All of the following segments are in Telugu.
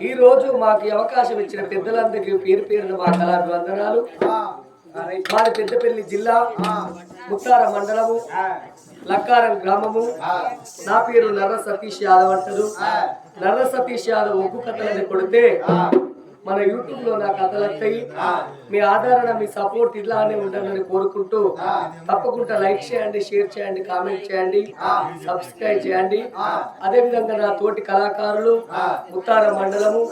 ఈ రోజు మాకు అవకాశం ఇచ్చిన పెద్దలందరికీ పేరు పేరున మా కళాభివందనాలు మాది పెద్దపల్లి జిల్లా ముత్తార మండలము లక్కారం గ్రామము. నా పేరు నర్ర సతీష్ యాదవ్ అంటారు. నర్ర సతీష్ యాదవ్ ఒగ్గు కథలని కొడితే మన యూట్యూబ్లో నా కథలు వస్తాయి మీ ఆదరణ మీ సపోర్ట్ ఇలానే ఉండాలని కోరుకుంటూ తప్పకుండా లైక్ చేయండి షేర్ చేయండి కామెంట్ చేయండి సబ్స్క్రైబ్ చేయండి. అదే విధంగా నా తోటి కళాకారులు ఉత్తార మండలము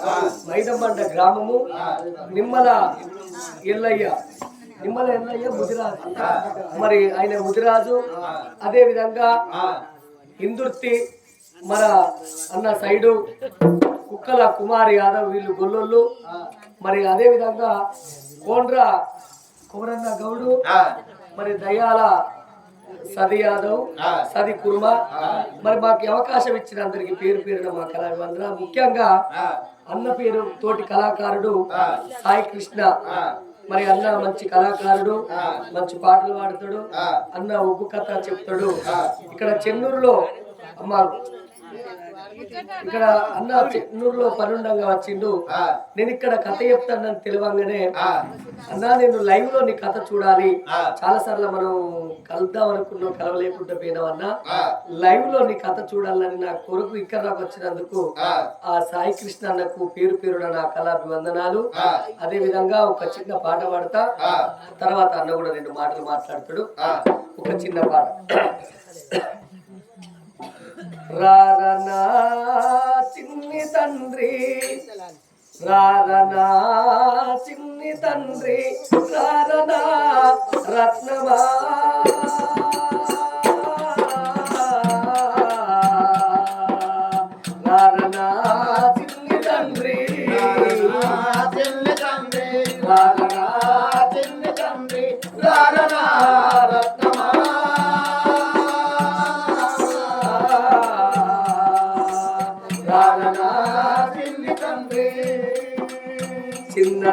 మైదమండ గ్రామము నిమ్మల ఎల్లయ్య నిమ్మల ఎల్లయ్య ముదిరాజు. మరి ఆయన ముదిరాజు అదే విధంగా ఇందుర్తి మన అన్న సైడు కుక్కల కుమార్ యాదవ్ వీళ్ళు గొల్లోళ్ళు. మరి అదే విధంగా కోండ్ర కుమరన్న గౌడు మరి దయాల సది యాదవ్ సది కుర్మ. మరి మాకు అవకాశం ఇచ్చిన అందరికి పేరు పేరున మా కళాభివందన. ముఖ్యంగా అన్న పేరు తోటి కళాకారుడు సాయి కృష్ణ. మరి అన్న మంచి కళాకారుడు మంచి పాటలు పాడతాడు అన్న ఉప్పు కథ చెప్తాడు ఇక్కడ చెన్నూరులో అమ్మ ఇక్కడ అన్న చెన్నూరులో పనుండంగా వచ్చిండు. నేను ఇక్కడ కథ చెప్తానని తెలియంగానే అన్నా నేను లైవ్లో నీ కథ చూడాలి. చాలా సార్లు మనం కలుద్దాం అనుకున్నాం కలవలేకుండా పోయినామన్నా లైవ్లో నీ కథ చూడాలని నా కొరకు ఇక్కడ నాకు వచ్చినందుకు ఆ. సాయి కృష్ణ అన్నకు పేరు పేరున నా కళాభివందనాలు. అదే విధంగా ఒక చిన్న పాట పాడతా. తర్వాత అన్న కూడా రెండు మాటలు మాట్లాడతాడు. ఒక చిన్న పాట. రారనా చిన్ని తండ్రి? రారనా చిన్ని తండ్రి? రారనా రత్నవా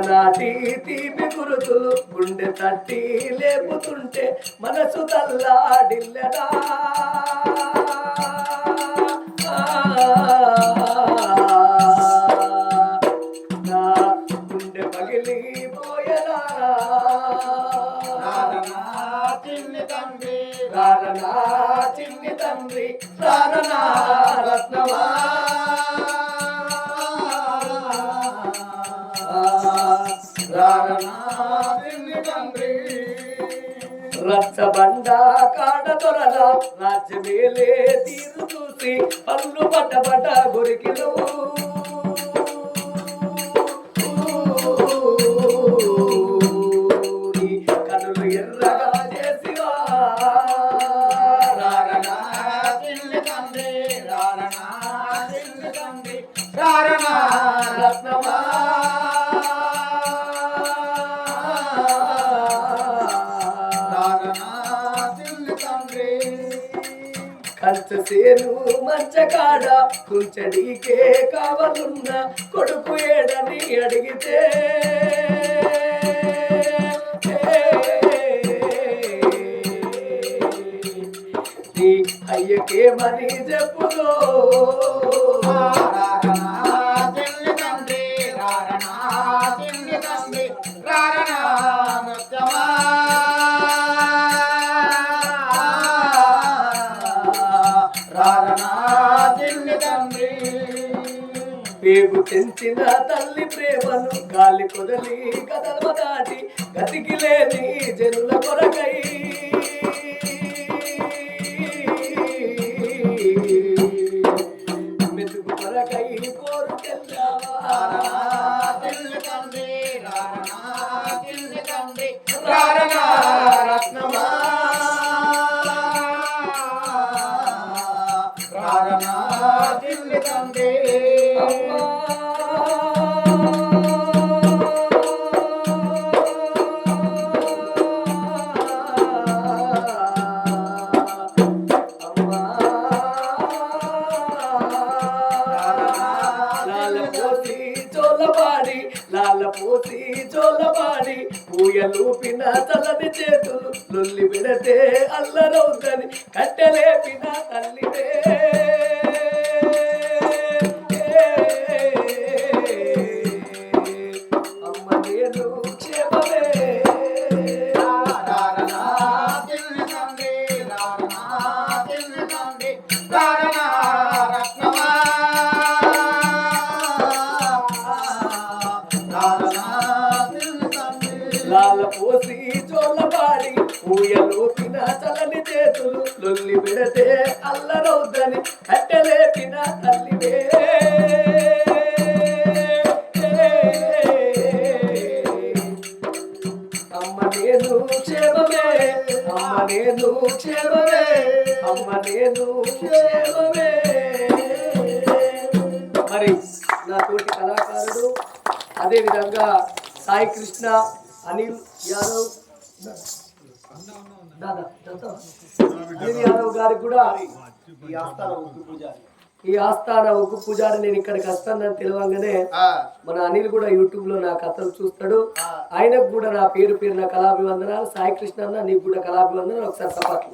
చిన్ననాటి తీపి గురుతులు గుండె తట్టి లేపుతుంటే మనసు తల్లాడిల్లరా నా గుండె చిన్ని తండ్రి. రారనా రారనా చిన్ని రచ్చబండ కాడ దొరల రాజ్యమేలే తీరు చూసి పళ్ళు పడ్డ పడ్డ గురికిలు. కనులు రత్నమా కంచసేను మంచకాడ కుంచడికే కావలున్న కొడుకు ఏడని అడిగితే నీ అయ్యకేమని చెప్పుదో పెంచిన తల్లి ప్రేమను గాలి కొదలి కదలవ దాటి గతికి లేని జనుల కొరకై మెతుకు కొరకై కోరు రారనా రత్నమా అమ్మా లాల లూపిన తలని చేతులు లొల్లి విడతే అల్లరవుతని కట్టెలేపిన తల్లిదే పోసి చోళ్ళపాడి ఊయలోపిన చలని చేతులు లొల్లి పెడితే అల్లరౌద్దని అట్టలేపిన తల్లివే అమ్మ నేను క్షేమమే అమ్మ నేను క్షేమమే అమ్మ నేను క్షేమమే. మరి నా కళాకారుడు అదేవిధంగా సాయి కృష్ణ అనిల్ యాదవ్. అనిల్ యాదవ్ గారికి కూడా ఈ ఆస్థాన ఉద్దు పూజ ఈ ఆస్థాన ఉగ్గు పూజారి నేను ఇక్కడికి వస్తానని తెలియంగానే మన అనిల్ కూడా యూట్యూబ్లో నా కథలు చూస్తాడు. ఆయనకు కూడా నా పేరు పేరు నా కళాభివందనాలు. సాయి కృష్ణ అన్న నీకు కూడా కళాభివందనాలు. ఒకసారి సపాట్లు.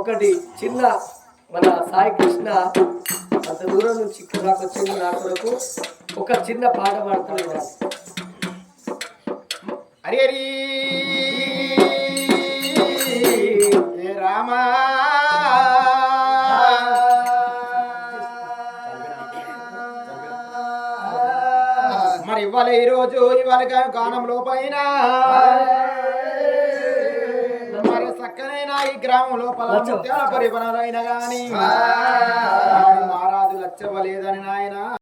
ఒకటి చిన్న మన సాయి కృష్ణ అంత దూరం నుంచి ఇక్కడ దాకా వచ్చింది నా కొరకు ఒక చిన్న పాట పాడతాడు వినాలి. హరి హరి. రామా. మరి ఇవాళ ఈ రోజు ఇవాళ గానం లోపైన మరి చక్కనైన ఈ గ్రామం లోపల ముత్యాల పరిపాలన లచ్చవలేదని నాయనా.